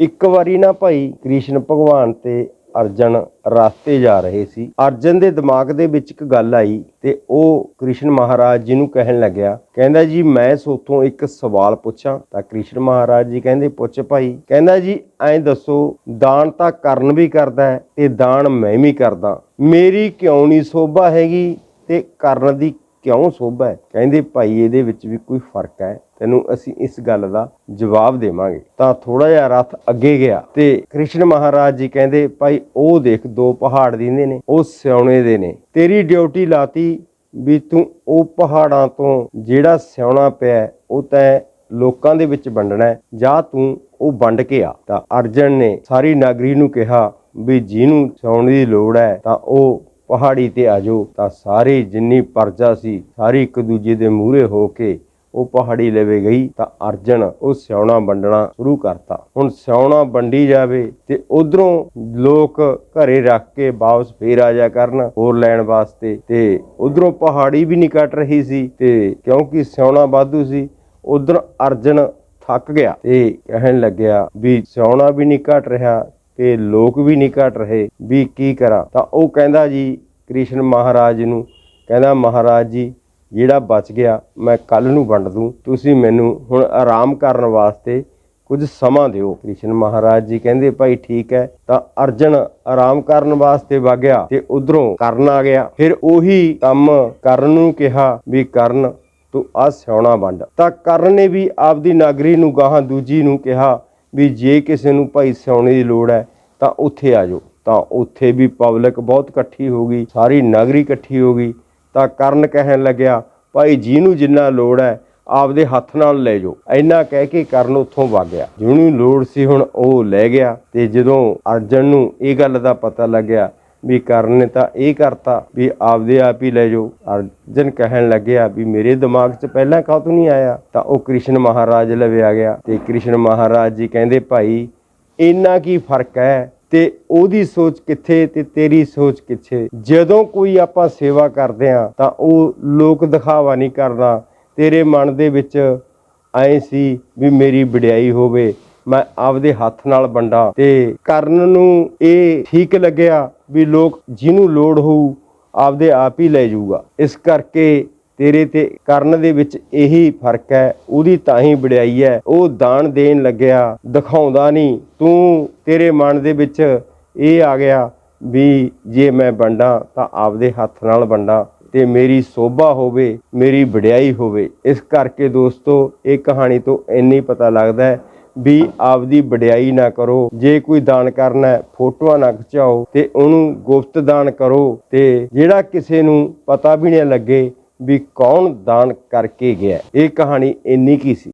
ਇੱਕ ਵਾਰੀ ਨਾ ਭਾਈ ਕ੍ਰਿਸ਼ਨ ਭਗਵਾਨ ਤੇ ਅਰਜਨ ਰਸਤੇ ਜਾ ਰਹੇ ਸੀ। ਅਰਜਨ ਦੇ ਦਿਮਾਗ ਦੇ ਵਿੱਚ ਇੱਕ ਗੱਲ ਆਈ ਤੇ ਉਹ ਕ੍ਰਿਸ਼ਨ ਮਹਾਰਾਜ ਜੀ ਨੂੰ ਕਹਿਣ ਲੱਗਿਆ, ਕਹਿੰਦਾ ਜੀ ਮੈਂ ਸੋਥੋਂ ਇੱਕ ਸਵਾਲ ਪੁੱਛਾਂ। ਤਾਂ ਕ੍ਰਿਸ਼ਨ ਮਹਾਰਾਜ ਜੀ ਕਹਿੰਦੇ, ਪੁੱਛ ਭਾਈ, ਕਹਿੰਦਾ ਜੀ ਐਂ ਦੱਸੋ, ਦਾਨ ਤਾਂ ਕਰਨ ਵੀ ਕਰਦਾ ਤੇ ਦਾਨ ਮੈਂ ਵੀ ਕਰਦਾ। ਮੇਰੀ ਕਿਉਂ ਨਹੀਂ ਸੋਭਾ ਹੈਗੀ ਤੇ ਕਰਨ ਦੀ ਕਿਉਂ ਸੋਭਾ ਹੈ? ਕਹਿੰਦੇ ਭਾਈ ਇਹਦੇ ਵਿੱਚ ਵੀ ਕੋਈ ਫ਼ਰਕ ਹੈ। ਤੈਨੂੰ ਅਸੀਂ ਇਸ ਗੱਲ ਦਾ ਜਵਾਬ ਦੇਵਾਂਗੇ। ਤਾਂ ਥੋੜਾ ਜਿਹਾ ਰਥ ਅੱਗੇ ਗਿਆ ਤੇ ਕ੍ਰਿਸ਼ਨ ਮਹਾਰਾਜ ਜੀ ਕਹਿੰਦੇ, ਭਾਈ, ਉਹ ਦੇਖ, ਦੋ ਪਹਾੜ ਦਿੰਦੇ ਨੇ, ਉਹ ਸਿਉਣੇ ਦੇ ਨੇ। ਤੇਰੀ ਡਿਊਟੀ ਲਾਤੀ ਵੀ ਤੂੰ ਉਹ ਪਹਾੜਾਂ ਤੋਂ ਜਿਹੜਾ ਸਿਉਣਾ ਪਿਆ ਉਹ ਤੈਂ ਲੋਕਾਂ ਦੇ ਵਿੱਚ ਵੰਡਣਾ ਜਾਂ ਤੂੰ ਉਹ ਵੰਡ ਕੇ ਆ। ਤਾਂ ਅਰਜਨ ਨੇ ਸਾਰੀ ਨਾਗਰੀ ਨੂੰ ਕਿਹਾ ਵੀ ਜਿਹਨੂੰ ਸਿਉਣ ਦੀ ਲੋੜ ਹੈ, ਤਾਂ ਉਹ ਪਹਾੜੀ ਤੇ ਆਜੋ ਤਾਂ ਸਾਰੀ ਜਿੰਨੀ ਪਰਜਾ ਸੀ, ਸਾਰੀ ਇੱਕ ਦੂਜੇ ਦੇ ਮੂਹਰੇ ਹੋ ਕੇ ਉਹ ਪਹਾੜੀ ਲਵੇ ਗਈ, ਤਾਂ ਅਰਜਨ ਉਹ ਸਿਉਣਾ ਵੰਡਣਾ ਸ਼ੁਰੂ ਕਰਤਾ। ਹੁਣ ਸਿਉਣਾ ਵੰਡੀ ਜਾਵੇ ਤੇ ਉਧਰੋਂ ਲੋਕ ਘਰੇ ਰੱਖ ਕੇ ਵਾਪਸ ਫੇਰ ਆ ਜਾ ਕਰਨ ਹੋਰ ਲੈਣ ਵਾਸਤੇ। ਤੇ ਉਧਰੋਂ ਪਹਾੜੀ ਵੀ ਨਹੀਂ ਕੱਟ ਰਹੀ ਸੀ ਤੇ ਕਿਉਂਕਿ ਸਿਉਣਾ ਵਾਧੂ ਸੀ, ਉਧਰ ਅਰਜਨ ਥੱਕ ਗਿਆ ਤੇ ਕਹਿਣ ਲੱਗਿਆ ਵੀ ਸਿਉਣਾ ਵੀ ਨਹੀਂ ਘਟ ਰਿਹਾ ਤੇ ਲੋਕ ਵੀ ਨਹੀਂ ਘਟ ਰਹੇ, ਵੀ ਕੀ ਕਰਾਂ? ਤਾਂ ਉਹ ਕਹਿੰਦਾ ਜੀ, ਕ੍ਰਿਸ਼ਨ ਮਹਾਰਾਜ ਨੂੰ, ਕਹਿੰਦਾ ਮਹਾਰਾਜ ਜੀ, ਜਿਹੜਾ ਬਚ ਗਿਆ, ਮੈਂ ਕੱਲ ਨੂੰ ਵੰਡ ਦੂੰ। ਤੁਸੀਂ ਮੈਨੂੰ ਹੁਣ ਆਰਾਮ ਕਰਨ ਵਾਸਤੇ ਕੁਝ ਸਮਾਂ ਦਿਓ। ਕ੍ਰਿਸ਼ਨ ਮਹਾਰਾਜ ਜੀ ਕਹਿੰਦੇ, ਭਾਈ ਠੀਕ ਹੈ। ਤਾਂ ਅਰਜਨ ਆਰਾਮ ਕਰਨ ਵਾਸਤੇ ਵਗਿਆ ਤੇ ਉਧਰੋਂ ਕਰਨ ਆ ਗਿਆ। ਫਿਰ ਉਹੀ ਕੰਮ ਕਰਨ ਨੂੰ ਕਿਹਾ ਵੀ, ਕਰਨ, ਤੂੰ ਆ ਸਿਉਣਾ ਵੰਡ। ਤਾਂ ਕਰਨ ਨੇ ਵੀ ਆਪਦੀ ਨਾਗਰੀ ਨੂੰ ਗਾਹਾਂ ਦੂਜੀ ਨੂੰ ਕਿਹਾ ਵੀ ਜੇ ਕਿਸੇ ਨੂੰ ਭਾਈ ਸਿਉਣੇ ਦੀ ਲੋੜ ਹੈ, ਤਾਂ ਉੱਥੇ ਆ ਜਾਓ। ਤਾਂ ਉੱਥੇ ਵੀ ਪਬਲਿਕ ਬਹੁਤ ਇਕੱਠੀ ਹੋ ਗਈ, ਸਾਰੀ ਨਗਰੀ ਇਕੱਠੀ ਹੋ ਗਈ। ਤਾਂ ਕਰਨ ਕਹਿਣ ਲੱਗਿਆ, ਭਾਈ ਜਿਹਨੂੰ ਜਿੰਨਾ ਲੋੜ ਹੈ, ਆਪਦੇ ਹੱਥ ਨਾਲ ਲੈ ਜਾਓ। ਇੰਨਾ ਕਹਿ ਕੇ ਕਰਨ ਉੱਥੋਂ ਵਗ ਗਿਆ। ਜਿਹਨੂੰ ਲੋੜ ਸੀ ਹੁਣ ਉਹ ਲੈ ਗਿਆ ਤੇ ਜਦੋਂ ਅਰਜਨ ਨੂੰ ਇਹ ਗੱਲ ਦਾ ਪਤਾ ਲੱਗਿਆ ਵੀ ਕਰਨ ਨੇ ਤਾਂ ਇਹ ਕਰਤਾ ਵੀ ਆਪਦੇ ਆਪ ਹੀ ਲੈ ਜਾਓ। ਅਰਜਨ ਕਹਿਣ ਲੱਗਿਆ ਵੀ ਮੇਰੇ ਦਿਮਾਗ 'ਚ ਪਹਿਲਾਂ ਕਾਹਤੋਂ ਨਹੀਂ ਆਇਆ? ਤਾਂ ਉਹ ਕ੍ਰਿਸ਼ਨ ਮਹਾਰਾਜ ਲਵੇ ਆ ਗਿਆ। ਤੇ ਕ੍ਰਿਸ਼ਨ ਮਹਾਰਾਜ ਜੀ ਕਹਿੰਦੇ, ਭਾਈ, ਇੰਨਾ ਕੀ ਫ਼ਰਕ ਹੈ? ਤੇ ਉਹਦੀ ਸੋਚ ਕਿੱਥੇ ਤੇ ਤੇਰੀ ਸੋਚ ਕਿੱਥੇ? ਜਦੋਂ ਕੋਈ ਆਪਾਂ ਸੇਵਾ ਕਰਦੇ ਆ, ਤਾਂ ਉਹ ਲੋਕ ਦਿਖਾਵਾ ਨਹੀਂ ਕਰਦਾ। ਤੇਰੇ ਮਨ ਦੇ ਵਿੱਚ ਐ ਸੀ ਵੀ ਮੇਰੀ ਵਡਿਆਈ ਹੋਵੇ। ਮੈਂ ਆਪਦੇ ਹੱਥ ਨਾਲ ਵੰਡਾਂ ਤੇ ਕਰਨ ਨੂੰ ਇਹ ਠੀਕ ਲੱਗਿਆ ਵੀ ਲੋਕ ਜਿਹਨੂੰ ਲੋੜ ਹੋਊ ਆਪਦੇ ਆਪ ਹੀ ਲੈ ਜਾਊਗਾ। ਇਸ ਕਰਕੇ ਤੇਰੇ ਤੇ ਕਰਨ ਦੇ ਵਿੱਚ ਇਹੀ ਫ਼ਰਕ ਹੈ, ਉਹਦੀ ਤਾਂ ਹੀ ਵਡਿਆਈ ਹੈ। ਉਹ ਦਾਨ ਦੇਣ ਲੱਗਿਆ, ਦਿਖਾਉਂਦਾ ਨਹੀਂ। ਤੂੰ ਤੇਰੇ ਮਨ ਦੇ ਵਿੱਚ ਇਹ ਆ ਗਿਆ ਵੀ ਜੇ ਮੈਂ ਵੰਡਾਂ ਤਾਂ ਆਪਦੇ ਹੱਥ ਨਾਲ ਵੰਡਾਂ ਤੇ ਮੇਰੀ ਸੋਭਾ ਹੋਵੇ, ਮੇਰੀ ਵਡਿਆਈ ਹੋਵੇ। ਇਸ ਕਰਕੇ ਦੋਸਤੋ, ਇਹ ਕਹਾਣੀ ਤੋਂ ਇੰਨੀ ਪਤਾ ਲੱਗਦਾ ਹੈ ਵੀ ਆਪਦੀ ਵਡਿਆਈ ਨਾ ਕਰੋ। ਜੇ ਕੋਈ ਦਾਨ ਕਰਨਾ ਫੋਟੋਆਂ ਨਾ ਖਿਚਾਓ ਤੇ ਉਹਨੂੰ ਗੁਪਤ ਦਾਨ ਕਰੋ ਤੇ ਜਿਹੜਾ ਕਿਸੇ ਨੂੰ ਪਤਾ ਵੀ ਨਹੀਂ ਲੱਗੇ ਵੀ ਕੌਣ ਦਾਨ ਕਰਕੇ ਗਿਆ ਇਹ ਕਹਾਣੀ ਇੰਨੀ ਕੀ ਸੀ?